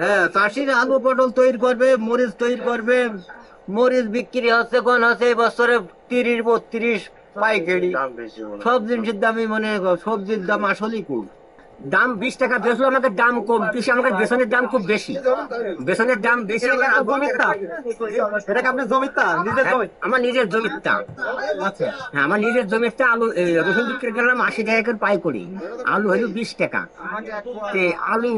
হ্যাঁ চাষির আলু পটল তৈরি করবে মরিচ তৈরি করবে। মরিচ বিক্রি হচ্ছে কোন হচ্ছে বছরে তিরিশ বত্রিশ পাইকারি। সব জিনিসের দামই মনে সবজির দাম আসলেই কম। দাম বিশ টাকা বেশি আমাদের দাম কম কৃষি আমাদের বেসনের দাম খুব বেশি। বেসনের দাম বেশি জমির? এটা জমির? নিজের জমি? আমার নিজের জমির দাম আচ্ছা। হ্যাঁ আমার নিজের জমির টা আলু এই, রসুন বিক্রি করলাম আশি টাকা করে পাই করি আলু হলো বিশ টাকা। আলু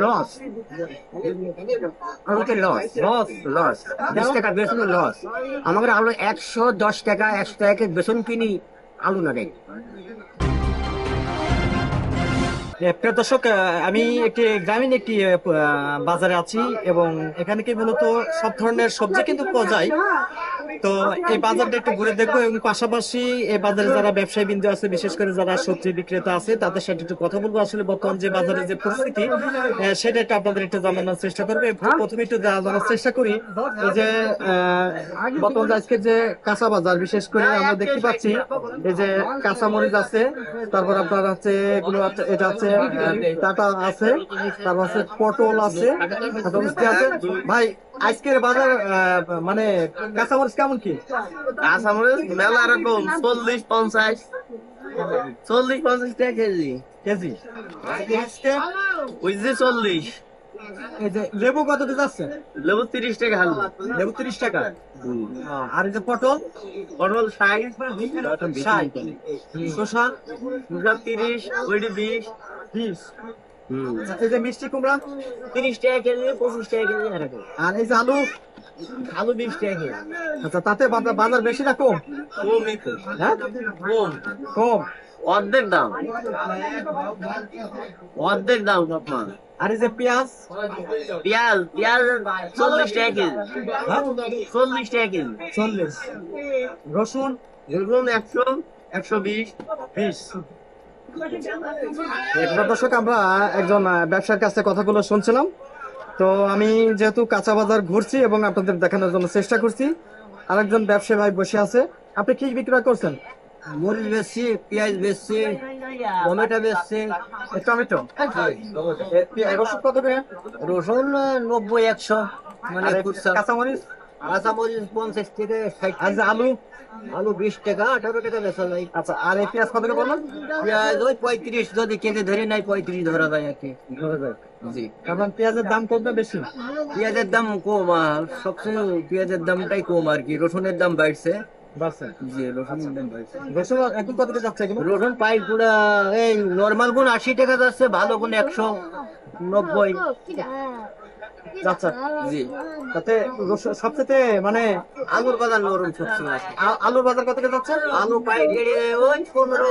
লস আলুতে লস লস? লস বিশ টাকা বেসন লস আমাদের আলু একশো দশ টাকা, একশো টাকা বেসন কিনি, আলু না দেয় প্রিয় দর্শক আমি একটি গ্রামীণ একটি বাজারে আছি এবং এখানে কি মূলত সব ধরনের সবজি কিন্তু পাওয়া যায়। তো এই বাজারটা একটু ঘুরে দেখব এবং পাশাপাশি এই বাজারে যারা ব্যবসায়ী বিন্দু আছে, বিশেষ করে যারা সবজি বিক্রেতা আছে, তাদের সাথে একটু কথা বলব। আসলে বর্তমান যে বাজারে যে পরিস্থিতি সেটা একটু আপনাদের একটু জানানোর চেষ্টা করবে। প্রথমে একটু জানানোর চেষ্টা করি যে বর্তমান আজকে যে কাঁচা বাজার, বিশেষ করে আমরা দেখতে পাচ্ছি, এই যে কাঁচা মরিচ আছে, তারপর আপনার হচ্ছে এগুলো আছে- এটা আছে টাটা আছে, তারপর আছে পটল আছে আছে, ভাই আজকের বাজার আহ, মানে কাঁচা মরিচ কেমন কি? কাঁচামরিচ মেলা রকম চল্লিশ পঞ্চাশ। চল্লিশ পঞ্চাশ টাকা কেজি। কেজি? আজকে ওই যে চল্লিশ। এই যে লেবু কত কেজি আছে লেবু তিরিশ টাকা হালু লেবু তিরিশ টাকা? আর এই যে পটল? পটল ষাট। ষাট। দুশো তিরিশ ওইটি বিশ। বিশ। এই যে মিষ্টি কুমড়া তিরিশ টাকা কেজি পঁচিশ টাকা কেজি এরকম। আর এই যে আলু আলু বিশ টাকা কেজি। আচ্ছা তাতে বাজার- বেশি না কম? হ্যাঁ? কম। কম। অর্ধেক দাম। অর্ধেক দাম আপনার। আর এই যে পেঁয়াজ? পেঁয়াজ পেঁয়াজ চল্লিশ টাকা কেজি। হ্যাঁ? চল্লিশ টাকা কেজি। চল্লিশ। রসুন? এরকম একশো একশো বিশ। বিশ। দর্শক আমরা একজন ব্যবসার কাছে কথাগুলো শুনছিলাম। তো আমি যেহেতু কাঁচা বাজার ঘুরছি এবং আপনাদের দেখানোর জন্য চেষ্টা করছি আরেকজন ব্যবসায়ী ভাই বসে আছে। আপনি কি বিক্রয় করছেন? মরিচ বেচছি পেঁয়াজ বেচছি টমেটো এ, টমেটো? রসুন কত রসুন নব্বই একশো। মানে খুচরা। কাঁচামরিচ কাঁচা পঞ্চাশ থেকে ষাট আর আলু? আলু বিশ টাকা আঠারো টাকা বেচা যায়। আচ্ছা আর এই পেঁয়াজ কত ওই পঁয়ত্রিশ যদি কেজি ধরে নাই পঁয়ত্রিশ ধরা যায় আর কি। জি। কারণ পেঁয়াজের দাম কমবে বেশি? পেঁয়াজের দাম কম আর সবচেয়ে পেঁয়াজের দামটাই কম আর কি। রসুনের দাম বাড়ছে। রসুন পাই পুরা এই নর্মাল গুণ আশি টাকা যাচ্ছে ভালো গুণ একশো নব্বই। যাচ্ছে জি। তাতে সবচেয়ে মানে আলুর বাজার নরম সবসময় আলুর বাজার কত করে যাচ্ছে? আলু পাই ওই পনেরো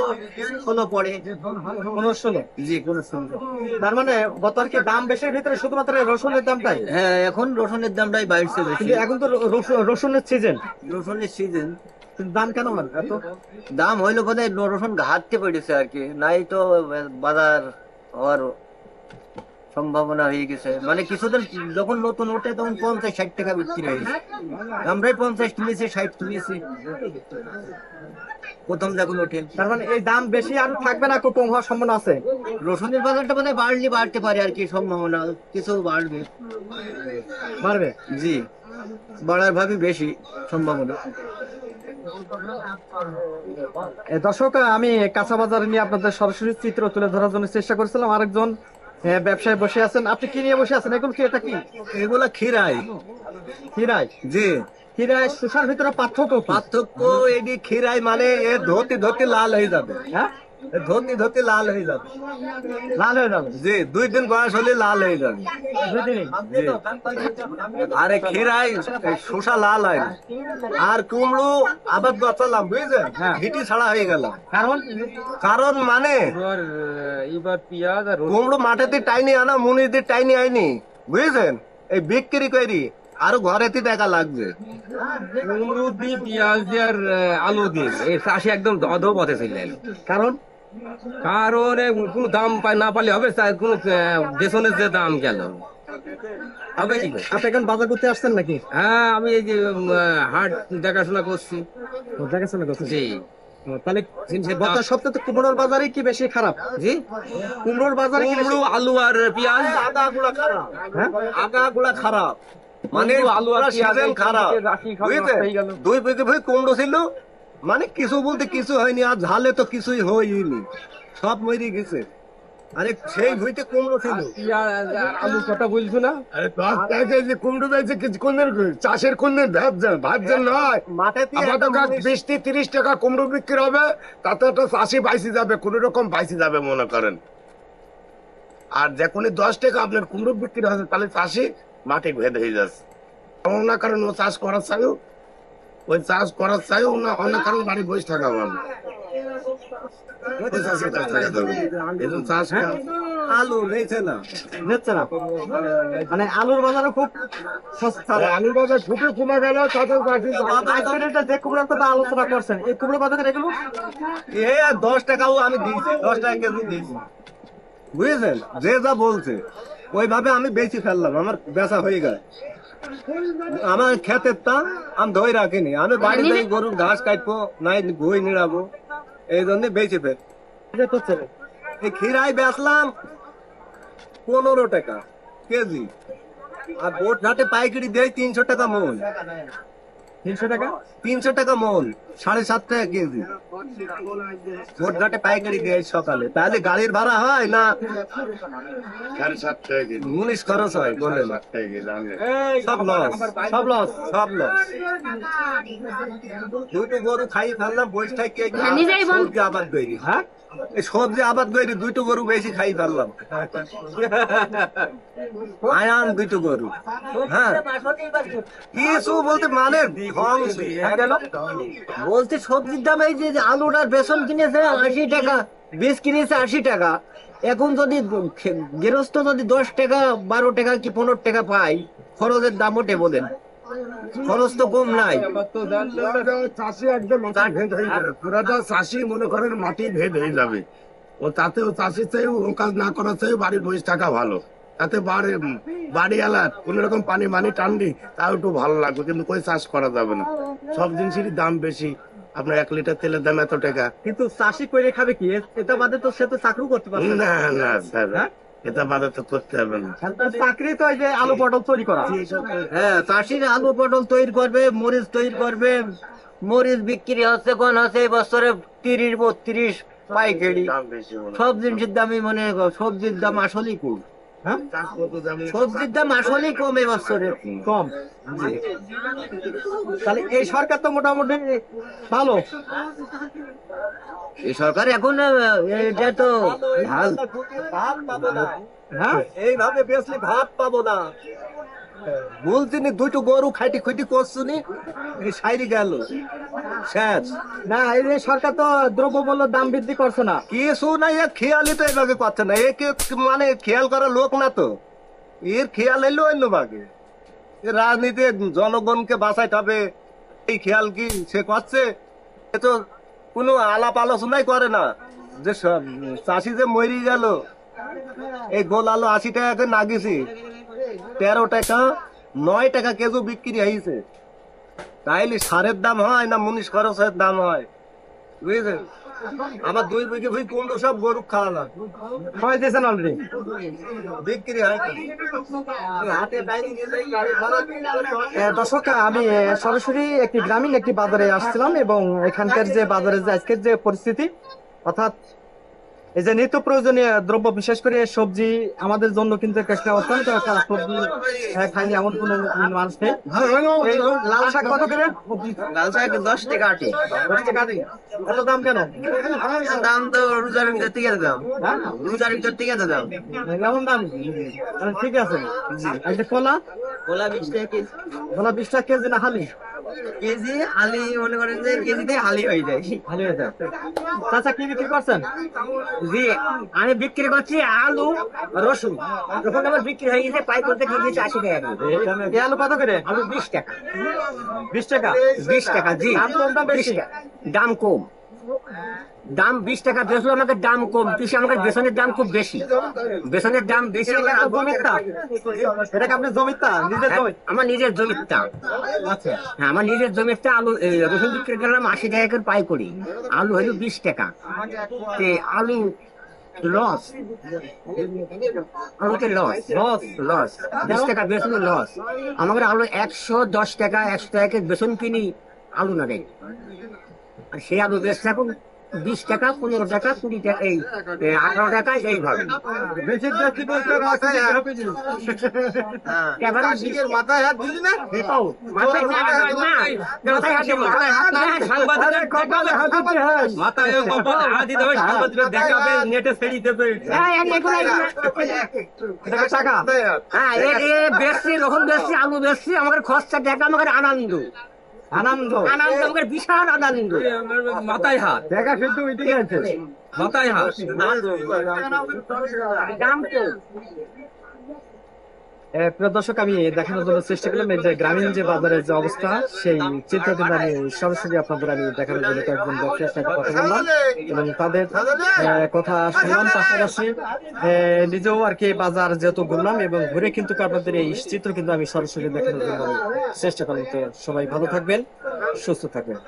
ষোলো পড়ে। পনেরো ষোলো? জি কোন সঙ্গে তার মানে আর কি দাম বেশির ভিতরে শুধুমাত্র রসুনের দামটাই? হ্যাঁ এখন রসুনের দামটাই বেশি। কিন্তু এখন তো রসুনের সিজন রসুনের সিজন দাম কেন এত? দাম হইল বোধ রসুন ঘাটতে পড়েছে আর কি। নাই তো বাজার হওয়ার সম্ভাবনা হয়ে গেছে। মানে কিছুদিন যখন নতুন ওঠে তখন পঞ্চাশ ষাট টাকা বিক্রি হয়েছে আমরাই পঞ্চাশ তুলেছি ষাট তুলেছি প্রথম যখন ওঠে। তার মানে এই দাম বেশি আর থাকবে না খুব কম হওয়ার সম্ভাবনা আছে? রসুনের বাজারটা হয় বাড়লে বাড়তে পারে আর কি সম্ভাবনা। কিছু বাড়বে। বাড়বে? জি। বাড়ার ভাবে বেশি সম্ভাবনা। দর্শক আমি কাঁচা বাজার নিয়ে আপনাদের সরাসরি চিত্র তুলে ধরার জন্য চেষ্টা করেছিলাম। আরেকজন এ, ব্যবসায় বসে আছেন। আপনি কি নিয়ে বসে আছেন? এখন কি এটা কি? এগুলা খিরাই খিরাই জি। খিরাই সুসার ভিতরে পার্থক্য পার্থক্য এটি খিরাই মানে এ ধরতে ধরতে লাল হয়ে যাবে। হ্যাঁ? ধরতে ধরতে লাল হয়ে যাবে। লাল হয়ে যাবে? জি দুই দিন বয়স হলে লাল হয়ে যাবে। আর এ শোষা লাল হয় না। আর কুমড়ো আবার বাঁচালাম বুঝলেন হ্যাঁ। হিটি ছাড়া হয়ে গেল। কারণ? কারণ মানে? এবার পেঁয়াজ আর কুমড়ো মাঠেতে টাইনি আনা মুনিতে টাইনি আইনি বুঝেছেন? এই বিক্রি করি আরও ঘরেতে দেখা লাগবে। কুমড়ো দিয়ে পেঁয়াজ দিয়ে আর আলু দিয়ে। এই চাষি একদম ধ পথে ছিলেন কারণ? কারণ কোনো দাম পাই না পালে হবে কোনো বেসনের যে দাম গেল। হবে কি আপনি এখন বাজার করতে আসছেন নাকি? হ্যাঁ আমি এই যে হাট দেখাশোনা করছি। দেখাশোনা করছেন জি। তাহলে সপ্তাহে তো কুমড়োর বাজারে কি বেশি খারাপ? জি? কুমড়োর বাজারে কুমড়ো আলু আর পেঁয়াজ। আগাগুলা খারাপ। হ্যাঁ? আগাগুলা খারাপ। মানে আলু আর season খারাপ। হয়ে গেল। দুই বিঘে ভাই কুমড়ো ছিল মানে কিছু বলতে কিছু হয়নি আর ঝালে তো কিছুই হয়নি। সব মরে গেছে। আরে সেই ভুইতে কুমড়ো ছিল আলু কথা বলছো না? আরে দশ টাকা যে কুমড়ো পেয়েছে কিছু কোনদিন চাষের কোনদিন ভাবছেন ভাবছেন নয়। মাঠে আপাতত বিশ থেকে তিরিশ টাকা কুমড়ো বিক্রি হবে তাতে একটা চাষি বাইসি যাবে কোন রকম বাইসি যাবে মনে করেন। আর যখনই দশ টাকা আপনার কুমড়ো বিক্রি হচ্ছে তাহলে চাষি মাঠে ভেদ হয়ে যাচ্ছে। না কারণ ও চাষ করার চাইও ওই চাষ করার চাইও না অন্য কারণ বাড়ি বসে থাকা চাষ করা- আলু না। নিচ্ছে না। মানে আলুর বাজারে খুব সস্তা। আলুর বাজার ফুটে কমে গেল যে কুমড়োর কথা আলোচনা করছেন এই কুমড়ো বাজারে এগুলো এ আর দশ টাকাও আমি দিয়েছি দশ টাকা কেজি দিয়েছি। বুঝেছেন? যে যা বলছে ওইভাবে আমি বেশি ফেললাম আমার বেচা হয়ে গেল। আমার ক্ষেতের তা আমি ধরে রাখিনি। আমি বাড়ি বাড়িতে গরুর ঘাস কাটবো নাই ঘুই নিড়াবো এই জন্য বেঁচে ছেলে এই খিরাই বেচলাম পনেরো টাকা কেজি। আর বোট ঘাটে পাইকারি দেয় তিনশো টাকা মন। তিনশো টাকা তিনশো টাকা মন সাড়ে সাত টাকা কেজি বোট ঘাটে পাইকারি দেয় সকালে তাহলে গাড়ির ভাড়া হয় না সাড়ে সাত টাকা কেজি মুনিশ খরচ হয় বলে সব লস সব লস সব লস দুটো গরু খাই ফেললাম আবাদ তৈরি হ্যাঁ এই সবজি আবাদ তৈরি দুটো গরু বেশি খাই ফেললাম আয়ান দুটো গরু হ্যাঁ কিছু বলতে মানে ধ্বংস। বলতে সবজির দাম এই যে যে আলুটার বেসন কিনেছে আশি টাকা বীজ কিনেছে আশি টাকা। এখন যদি গৃহস্থ যদি দশ টাকা বারো টাকা কি পনেরো টাকা পায় খরচের দাম ওঠে বলেন। খরচ তো কম নাই। চাষি একদম মাটি ভেদ হয়ে যাবে। পুরাটা চাষি মনে করেন মাটি ভেদ হয়ে যাবে। ও তাতে ও চাষি চাই ও কাজ না করা চাই বাড়ির বসে টাকা ভালো। তাতে বাড়ি বাড়ি এলার কোন রকম পানি মানি টানলি তাও একটু ভালো লাগবে কিন্তু কই চাষ করা যাবে না। সব জিনিসেরই দাম বেশি। আপনার এক লিটার তেলের দাম এত টাকা। কিন্তু চাষি করে খাবে কি? এটা বাদে তো সে তো চাকরি করতে পারবে না। না না স্যার। হ্যাঁ? এটা বাধা তো করতে হবে না। চাকরি তো এই যে আলু পটল তৈরি করা। হ্যাঁ চাষিরা আলু পটল তৈরি করবে মরিচ তৈরি করবে মরিচ বিক্রি হচ্ছে কোন হচ্ছে এই বছরে তিরিশ বত্রিশ পাইকারি। দাম বেশি। সব জিনিসের দামই মনে সবজির দাম আসলেই কম। হ্যাঁ? চাষ করতে যাবে সবজির দাম আসলেই কম বছরে কম। তাহলে এই সরকার তো মোটামুটি ভালো। এই সরকার এখন এটা তো হাল হ্যাঁ? এইভাবে বেশি ভাত পাবো না। বলছি নি দুটো গরু খাইটি খুঁটি করছ নি সাইরি গেল। শেষ না এই সরকার তো দ্রব্যমূল্যের দাম বৃদ্ধি করছে না। কিছু নাই এর খেয়ালই তো এইভাবে করছে না। একে মানে খেয়াল করা লোক না তো। এর খেয়াল এলো অন্য ভাগে। এ রাজনীতি জনগণকে বাঁচাইতে হবে। এই খেয়াল কি সে করছে? এ তো কোনো আলাপ আলোচনাই করে না। যে চাষি যে মরি গেল এই গোল আলু আশি টাকা নাগিছি। তেরো টাকা নয় টাকা কেজি বিক্রি হয়েছে তাইলে সারের দাম হয় না মুনিশ খরচের দাম হয়? বুঝেছেন? আমার দুই বিঘে ভুই কুমড়ো সব গরু খাওয়া না দিয়েছেন অলরেডি বিক্রি হয় দিলে দর্শক আমি সরাসরি একটি গ্রামীণ একটি বাজারে আসছিলাম এবং এখানকার যে বাজারের যে আজকের যে পরিস্থিতি অর্থাৎ এই যে নিত্য প্রয়োজনীয় দ্রব্য বিশেষ করে সবজি আমাদের জন্য কিন্তু একটা অত্যন্ত একটা সবজি হ্যাঁ, খাইনি এমন কোনো মানুষ নেই। লাল শাক কত করে? লাল শাক দশ টাকা আটে। দশ টাকা। এত দাম কেন? দাম তো রোজার ভিতর থেকে দাম। হ্যাঁ? রোজার ভিতর থেকে দাম। দাম? ঠিক আছে। যে কলা? বিশ টাকা কেজি। কলা বিশ টাকা কেজি না হালি কেজি হালি মনে করেন যে কেজিতে হালি হয়ে যায়। হয়ে যায়। চাচা কি বিক্রি করছেন? জি আমি বিক্রি করছি আলু রসুন। রসুন আমার বিক্রি হয়ে গেছে পাই করতে খেয়ে দিয়েছে আশি টাকা। এই আলু কত করে? আলু বিশ টাকা। বিশ টাকা? বিশ টাকা জি। দাম কম বেশি? দাম কম। দাম বিশ টাকা বেশি আমাকে দাম কম। কৃষি আমাকে বেসনের দাম খুব বেশি। বেসনের দাম বেশি এটা নিজের জমি। আমার নিজের জমিটা আচ্ছা। হ্যাঁ আমার নিজের জমিতে আলু রসুন বিক্রি করলাম আশি টাকা করে পাই করি আলু হইল বিশ টাকা। আলু লস। আলুতে লস লস লস। বিশ টাকা বেসন লস। আমাদের আলু একশো দশ টাকা একশো টাকা বেসন কিনি। আলু না দেয় সেই আলু বেশ থাকুন বিশ টাকা পনেরো টাকা কুড়ি টাকা এই আঠারো টাকা এইভাবে বেশি। টাকা? হ্যাঁ রকম বেশি আলু বেশি আমাদের খরচা দেখা আমাদের আনন্দ। আনন্দ। আনন্দ আমাদের বিশাল আনন্দ। মাথায় হাত। দেখা শুধু ওইদিকে আছে মাথায় হাত। প্রিয় দর্শক, আমি দেখানোর জন্য চেষ্টা করলাম যে গ্রামীণ যে বাজারের যে অবস্থা, সেই চিত্র কিন্তু আমি সরাসরি আপনাদের আমি দেখানোর জন্য কয়েকজন ব্যবসায়ীর সাথে কথা বললাম এবং তাদের কথা শুনলাম। পাশাপাশি নিজেও আর কি বাজার যেহেতু ঘুরলাম এবং ঘুরে কিন্তু আপনাদের এই চিত্র কিন্তু আমি সরাসরি দেখানোর জন্য চেষ্টা করলাম। তো সবাই ভালো থাকবেন, সুস্থ থাকবেন।